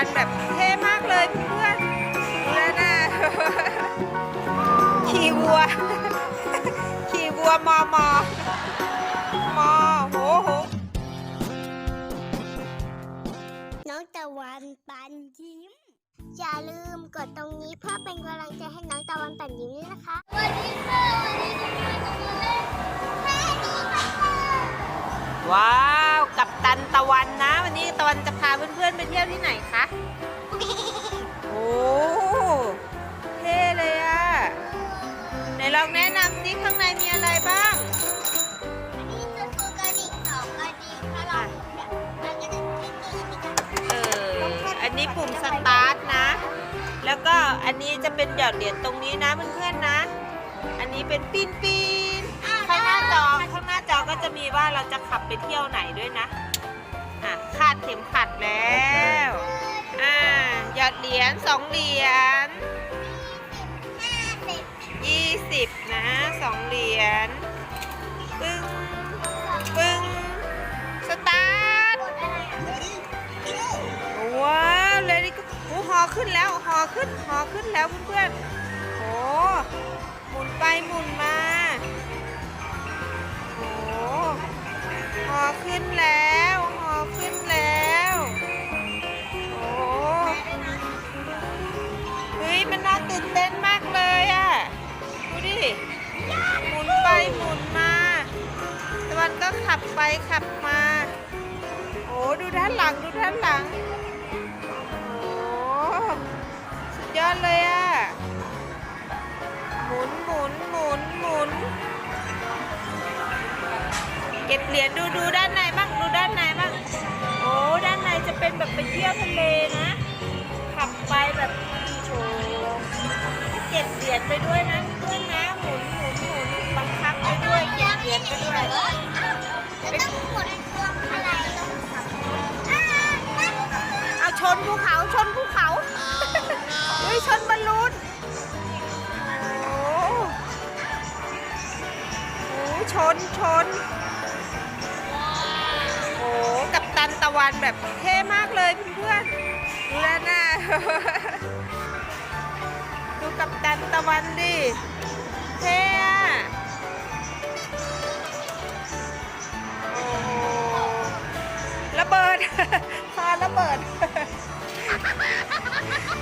ันแบบเท่มากเลยเพื่อนดูแล้วนะขี่วัว ขี่วัวมอมอมอโหโหน้องตะวันปันยิ้ม อย่าลืมกดตรงนี้เพื่อเป็นกำลังใจให้น้องตะวันปันยิ้มด้วยนะคะสวัสดีค่ะวันนี้จะมากับมาเล่นแม่ดีค่ะ ว้าวกับตันตะวันนะ วันนี้ตะวันจะพาเพื่อนๆไปเที่ยวที่ไหนคะโอ้เท่เลยอะไหนลองแนะนำสิข้างในมีอะไรบ้างอันนี้จะคือกระดิ่งสองกระดิ่งถ้าเราเนี่ยมันจะเป็นที่นี่มีการเอออันนี้ปุ่มสตาร์ทนะ แล้วก็อันนี้จะเป็นหยอดเหรียญตรงนี้นะเพื่อนๆนะ อันนี้เป็นปีนปีนข้างหน้า จอข้างหน้าจอก็จะมีว่าเราจะขับไปเที่ยวไหนด้วยนะ อะคาดเข็มขัดแล้ว อ่าหยอดเหรียญสองเหรียญห้าสิบยี่สิบนะสองเหรียญปึ้งปึ้งสตาร์ทกดอะไรอะว้าวเลยนี่ก็โอ้หอขึ้นแล้วหอขึ้นหอขึ้นแล้วเพื่อนๆโอ้หมุนไปหมุนมา ขึ้นแล้วหอขึ้นแล้วโอ้เฮ้ยมันน่าตื่นเต้นมากเลยอะดูดิหมุนไปหมุนมาตะวันก็ขับไปขับมาโอ้ดูด้านหลังดูด้านหลังโอ้สุดยอดเลยอะหมุนหมุนหมุนหมุน เก็บเหรียญดูดูด้านในบ้างดูด้านในบ้างโอ้ด้านในจะเป็นแบบไปเที่ยวทะเลนะ ขับไปแบบโชว์เก็บเหรียญไปด้วยนะเพื่อนนะหมุนหมุนหมุนบังคับไปด้วยเก็บเหรียญไปด้วยต้องกดเครื่องอะไรต้องเอาชนภูเขาชนภูเขา แบบเท่มากเลยเพื่อนๆดูแลวนะดูกับตันตะวันดิ เท่อะโอ้โหระเบิดพอระเบิด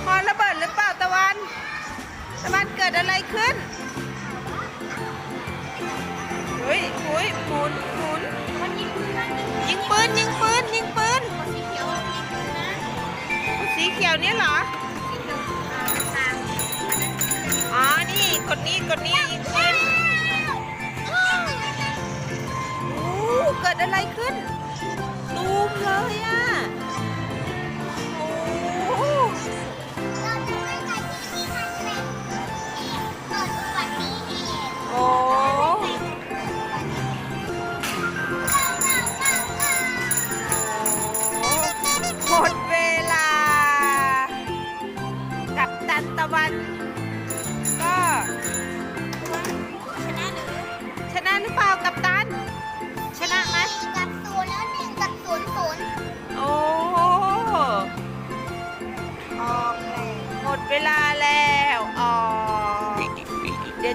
พอระเบิดหรือเปล่าตะวัน ตะวันเกิดอะไรขึ้นเฮ้ยหุยหมุนหมุนมันยิงปืนนะยิงปืน ขียวเนี่ยเหรอ อ๋อ นี่กดนี้กดนี้ยิงปืนโอ้เกิดอะไรขึ้น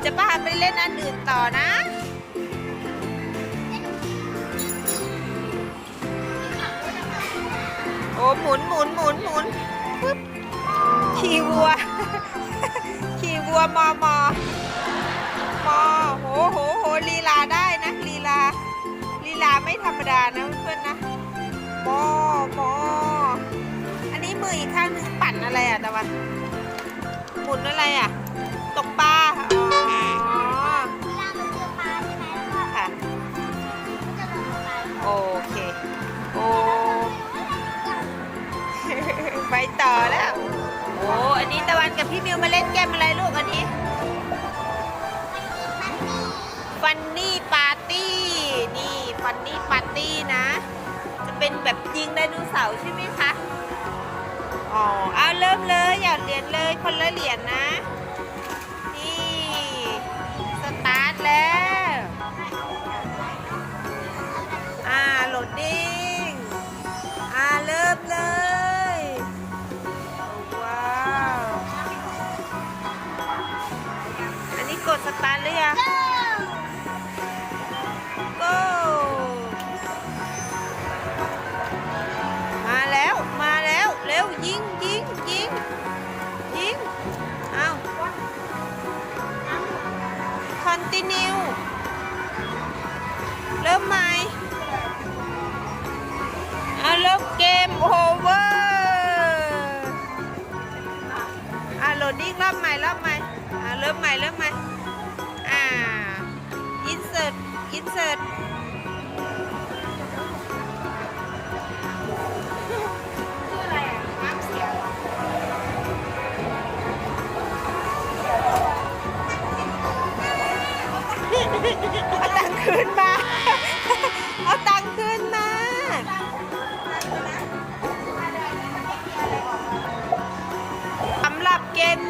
จะพาไปเล่นอันอื่นต่อนะ โอ้หมุนหมุนหมุนหมุนปึ๊บขี่วัว ขี่วัวมอมอมอโหโหโหลีลาได้นะลีลาลีลาไม่ธรรมดานะเพื่อนๆนะมอมออันนี้มืออีกข้างหนึงปั่นอะไรอะตะวันหมุนอะไรอะ ตกปลา พี่มิวมาเล่นเกมอะไรลูกอันนี้ ฟันนี่ปาร์ตี้ นี่ฟันนี่ปาร์ตี้นะ จะเป็นแบบยิงไดโนเสาร์ใช่ไหมคะ อ๋อ เอาเริ่มเลยอย่าเหรียญเลยคนละเหรียญนะ มโอเวอร์อะโหลดดิ้งรอบใหม่รอบใหม่อะเริ่มใหม่เริ่มใหม่อ่าอินเสิร์ตอินเสิร์ต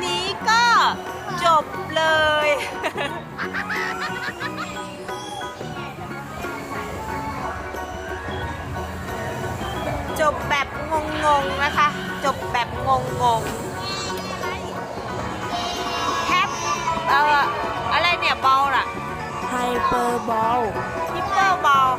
นี้ก็จบเลย จบแบบงงๆนะคะ จบแบบงงๆแฮปเอ่ออะไรเนี่ยบอลล่ะไฮเปอร์บอลฮิปเปอร์บอล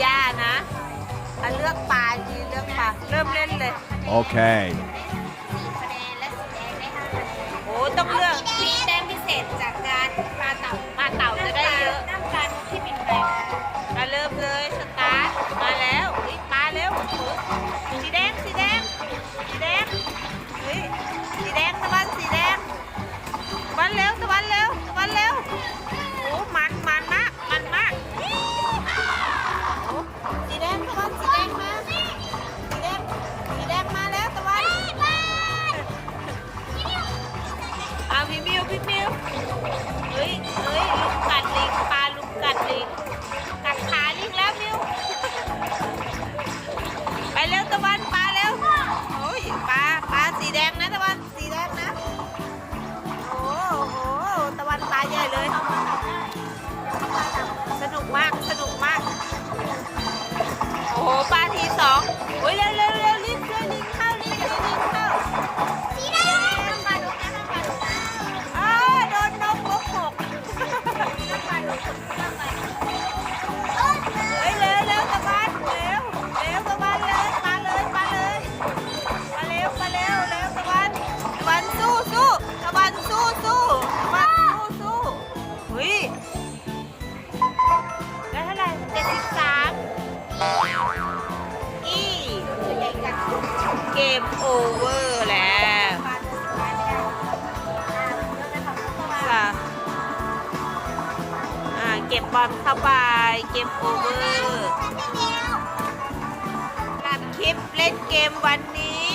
พี่ลัญญานะอะเลือกปลาทีเลือกปลาเริ่มเล่นเลย Okay. คะแนนและสีแดงได้ห้าคะแนนโอ้ต้องเลือก มีแต้มพิเศษจากการปลาเต่าปลาเต่าจะได้เยอะ น้ำตาลที่เป็นแปลงมาเริ่มเลยสตาร์ทมาแล้วอุ๊ยปลาเร็วปึ๊บสีแดงสีแดงสีแดงเฮ้ยสีแดงตะวันสีแดงตะวันเร็วตะวันเร็วตะวันเร็วโอ้มันมันมากมัน โปลาที เวอร์แล้วค่ะอ่าเก็บบอลเข้าไป เกมโอเวอร์ฉันเป็นเดียวสำหรับคลิปเล่นเกมวันนี้